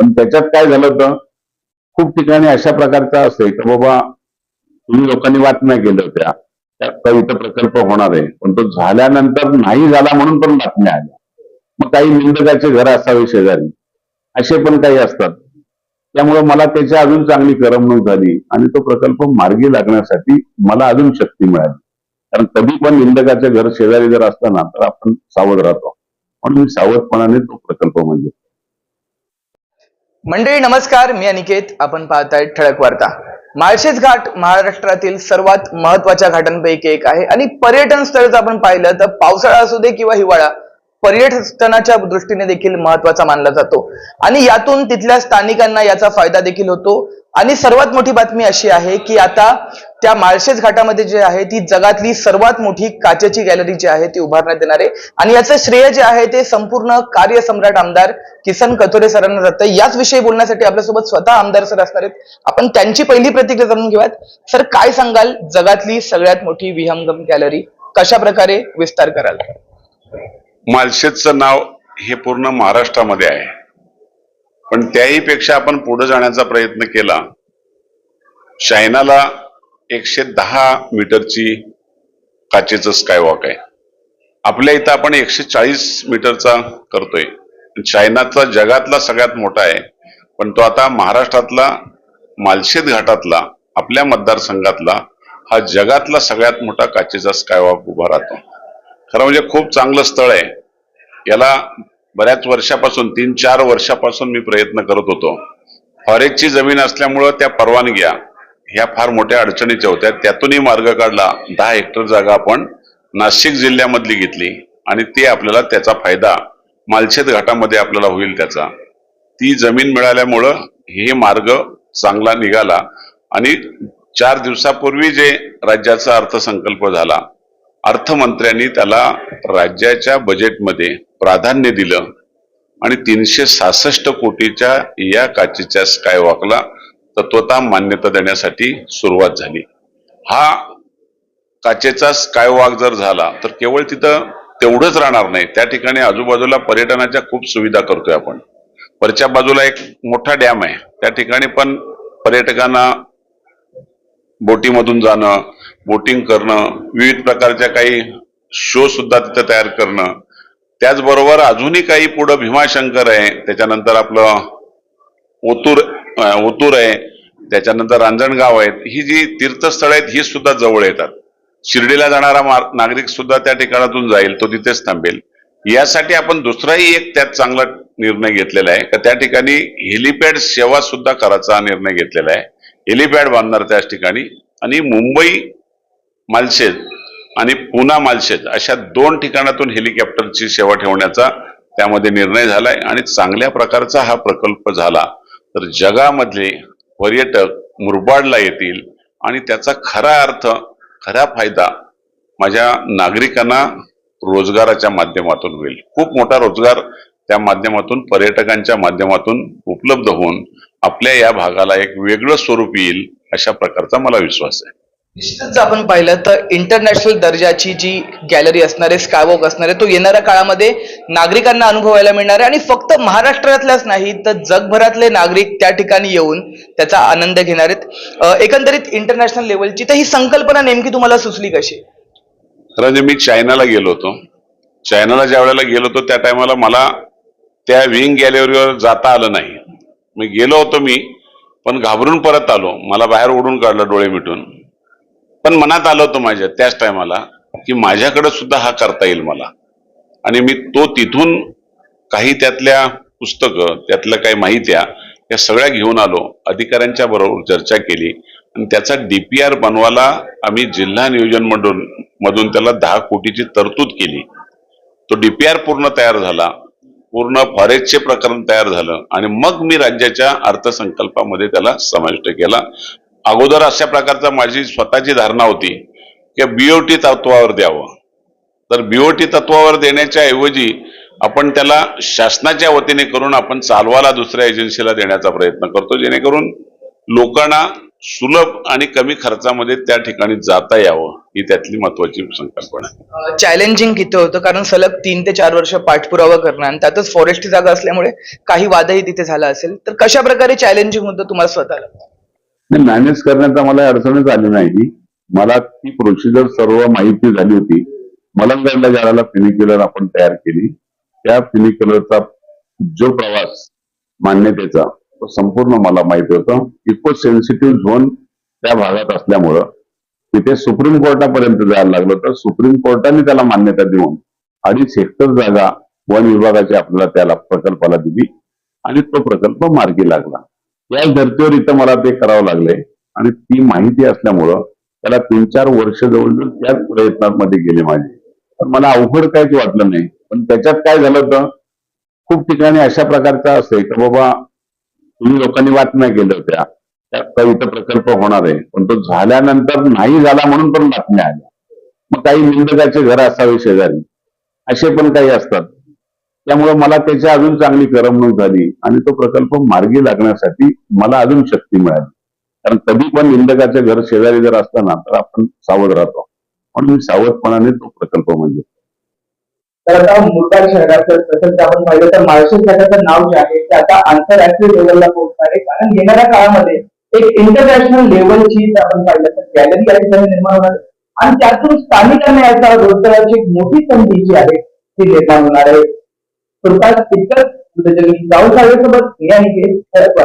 पण त्याच्यात काय झालं होतं? खूप ठिकाणी अशा प्रकारचा असेल की बाबा तुम्ही लोकांनी बातम्या केल्या होत्या त्या इथं प्रकल्प होणार आहे. पण तो झाल्यानंतर नाही झाला म्हणून पण बातम्या आल्या. मग काही निंदकाचे घर असावे शेजारी. असे पण काही असतात. त्यामुळे मला त्याची अजून चांगली करमणूक झाली. आणि तो प्रकल्प मार्गी लागण्यासाठी मला अजून शक्ती मिळाली. कारण कधी पण निंदकाचे घर शेजारी जर असतं ना तर आपण सावध राहतो. म्हणून मी सावधपणाने तो प्रकल्प म्हणजे मंडळी नमस्कार. मी अनिकेत. आपण पाहताय ठळक वार्ता. माळशेज घाट महाराष्ट्रातील सर्वात महत्त्वाच्या घाटांपैकी एक आहे आणि पर्यटन स्थळ जर आपण पाहिलं तर पावसाळा असू दे किंवा हिवाळा पर्यटनाच्या दृष्टीने देखील महत्त्वाचा मानला जातो. आणि यातून तिथल्या स्थानिकांना याचा फायदा देखील होतो. आणि सर्वात मोठी बातमी अशी आहे की आता त्या माळशेज घाटामध्ये जे आहे ती जगातली सर्वात मोठी काचेची गॅलरी जी आहे ती उभारण्यात येणार आहे. आणि याचं श्रेय जे आहे ते संपूर्ण कार्यसम्राट आमदार किसन कथोरे सरांना जातं. याच विषयी बोलण्यासाठी आपल्यासोबत स्वतः आमदार सर असणार आहेत. आपण त्यांची पहिली प्रतिक्रिया जाणून घेऊयात. सर काय सांगाल? जगातली सगळ्यात मोठी विहंगम गॅलरी कशा प्रकारे विस्तार कराल? मालशेजचं नाव हे पूर्ण महाराष्ट्रामध्ये आहे. पण त्याही पेक्षा आपण पुढे जाण्याचा प्रयत्न केला. चायनाला एकशे दहा मीटरची काचेचं स्कायवॉक आहे. आपल्या इथं आपण एकशे चाळीस मीटरचा करतोय. चायनाचा जगातला सगळ्यात मोठा आहे. पण तो आता महाराष्ट्रातला मालशेद घाटातला आपल्या मतदारसंघातला हा जगातला सगळ्यात मोठा काचेचा स्कायवॉक उभा राहतो. खरं म्हणजे खूप चांगलं स्थळ आहे. याला बऱ्याच वर्षापासून तीन चार वर्षापासून मी प्रयत्न करत होतो. फॉरेस्टची जमीन असल्यामुळं त्या परवानग्या ह्या फार मोठ्या अडचणीच्या होत्या. त्यातूनही मार्ग काढला. दहा हेक्टर जागा आपण नाशिक जिल्ह्यामधली घेतली आणि ते आपल्याला त्याचा फायदा मालशेत घाटामध्ये आपल्याला होईल त्याचा. ती जमीन मिळाल्यामुळं हे मार्ग चांगला निघाला आणि चार दिवसापूर्वी जे राज्याचा अर्थसंकल्प झाला अर्थमंत्र्यांनी त्याला राज्याच्या बजेटमध्ये प्राधान्य दिलं आणि तीनशे सहासष्ट कोटीच्या या काचेच्या स्कायवॉकला तत्वता मान्यता देण्यासाठी सुरुवात झाली. हा काचेचा स्कायवॉक जर झाला तर केवळ तिथं तेवढंच राहणार नाही. त्या ठिकाणी आजूबाजूला पर्यटनाच्या खूप सुविधा करतोय आपण. वरच्या बाजूला एक मोठा डॅम आहे. त्या ठिकाणी पण पर्यटकांना बोटीमधून जाणं बोटिंग करणं विविध प्रकारच्या काही शो सुद्धा तिथं तयार करणं त्याचबरोबर अजूनही काही पुढं भीमाशंकर आहे. त्याच्यानंतर आपलं ओतूर ओतूर आहे त्याच्यानंतर रांजणगाव आहेत ही जी तीर्थस्थळ आहेत ही सुद्धा जवळ येतात. शिर्डीला जाणारा नागरिक सुद्धा त्या ठिकाणातून जाईल तो तिथेच थांबेल. यासाठी आपण दुसराही एक त्यात चांगला निर्णय घेतलेला आहे का त्या ठिकाणी हेलिपॅड सेवा सुद्धा करायचा निर्णय घेतलेला आहे. हेलिपॅड बांधणार त्याच ठिकाणी आणि मुंबई मालशेज आणि पुना मालशेज अशा दोन ठिकाणातून हेलिकॉप्टरची सेवा ठेवण्याचा त्यामध्ये निर्णय झालाय आणि चांगल्या प्रकारचा हा प्रकल्प झाला. तर जगामधले पर्यटक मुरबाडला येतील आणि त्याचा खरा अर्थ खरा फायदा माझ्या नागरिकांना रोजगाराच्या माध्यमातून होईल. खूप मोठा रोजगार त्या माध्यमातून पर्यटकांच्या माध्यमातून उपलब्ध होऊन आपल्या या भागाला एक वेगळं स्वरूप येईल अशा प्रकारचा मला विश्वास आहे. निश्चितच आपण पाहिलं तर इंटरनॅशनल दर्जाची जी गॅलरी असणार आहे स्कायवॉक असणारे तो येणाऱ्या काळामध्ये नागरिकांना अनुभवायला मिळणार आहे. आणि फक्त महाराष्ट्रातल्याच नाही तर जगभरातले नागरिक त्या ठिकाणी येऊन त्याचा आनंद घेणार आहेत. एकंदरीत इंटरनॅशनल लेवलची तर ही संकल्पना नेमकी तुम्हाला सुचली कशी? खरं म्हणजे मी चायनाला गेलो होतो. चायनाला ज्या वेळेला गेलो होतो त्या टायमाला मला त्या विंग गॅलरीवर जाता आलं नाही. मी गेलो होतो मी पण घाबरून परत आलो. मला बाहेर ओढून काढलं डोळे मिटून. पण मनात आलं होतं माझ्या त्याच टायमाला की माझ्याकडे सुद्धा हा करता येईल मला. आणि मी तो तिथून काही त्यातल्या पुस्तकं त्यातल्या काही माहित्या या सगळ्या घेऊन आलो अधिकाऱ्यांच्या बरोबर चर्चा केली. आणि त्याचा डीपीआर बनवायला आम्ही जिल्हा नियोजन मधून मधून त्याला दहा कोटीची तरतूद केली. तो डीपीआर पूर्ण तयार झाला. पूर्ण फॉरेस्टचे प्रकरण तयार झालं. आणि मग मी राज्याच्या अर्थसंकल्पामध्ये त्याला समाविष्ट केला. अगोदर अशा प्रकारचा माझी स्वतःची धारणा होती की बीओटी तत्वावर द्यावं. तर बीओटी तत्वावर देण्याच्या ऐवजी आपण त्याला शासनाच्या वतीने करून आपण चालवाला दुसऱ्या एजन्सीला देण्याचा प्रयत्न करतो जेणेकरून लोकांना सुलभ आणि कमी खर्चामध्ये त्या ठिकाणी जाता यावं ही त्यातली महत्वाची संकल्पना आहे. चॅलेंजिंग किती होतं कारण सलग तीन ते चार वर्ष पाठपुरावा करणं आणि त्यातच फॉरेस्ट जागा असल्यामुळे काही वादही तिथे झाला असेल. तर कशा प्रकारे चॅलेंजिंग होतं तुम्हाला स्वतःला? मॅनेज करण्याचा मला अडचणच आली नाही. मला ती प्रोसिजर सर्व माहिती झाली होती. मलंगडला ज्याला फिनिक्युलर आपण तयार केली त्या फिनिक्युलरचा जो प्रवास मान्यतेचा तो संपूर्ण मला माहिती होता. इको सेन्सिटिव्ह झोन त्या भागात असल्यामुळं तिथे सुप्रीम कोर्टापर्यंत जायला लागलं तर सुप्रीम कोर्टाने त्याला मान्यता देऊन अडीच हेक्टर जागा वन विभागाची आपल्याला त्याला प्रकल्पाला दिली आणि तो प्रकल्प मार्गी लागला. या धर्तीवर इथं मला ते करावं लागले. आणि ती माहिती असल्यामुळं त्याला तीन चार वर्ष जवळजवळ त्याच प्रयत्नांमध्ये गेले माझे. पण मला अवघड काहीच वाटलं नाही. पण त्याच्यात काय झालं तर खूप ठिकाणी अशा प्रकारचं असते की बाबा तुम्ही लोकांनी बातम्या केल्या होत्या. त्या इथं प्रकल्प होणार आहे. पण तो झाल्यानंतर नाही झाला म्हणून पण बातम्या आल्या. मग काही निंदकाचे घर असावे शेजारी. असे पण काही असतात. त्यामुळे मला त्याची अजून चांगली करमणूक झाली आणि तो प्रकल्प मार्गी लागण्यासाठी मला अजून शक्ती मिळाली. कारण कधी पण निंदकाच्या घर शेजारी जर असताना ना तर आपण सावध राहतो. म्हणून मी सावधपणाने तो प्रकल्प म्हणजे तर आता मुरबाड शहराचं तसंच आपण पाहिलं तर माळशेज घाटाचं नाव जे आहे ते आता आंतरराष्ट्रीय लेवलला पोहोचणार आहे. कारण येणाऱ्या काळामध्ये एक इंटरनॅशनल लेवलची जर आपण पाहिलं तर गॅलरी या ठिकाणी निर्माण होणार आणि त्यातून स्थानिकांना याचा रोजगाराची एक मोठी संधी जी आहे ती निर्माण होणार आहे. थोडक्यात इतकंच जाऊन म्हणजे जाऊ मग हे आहे हे ठळक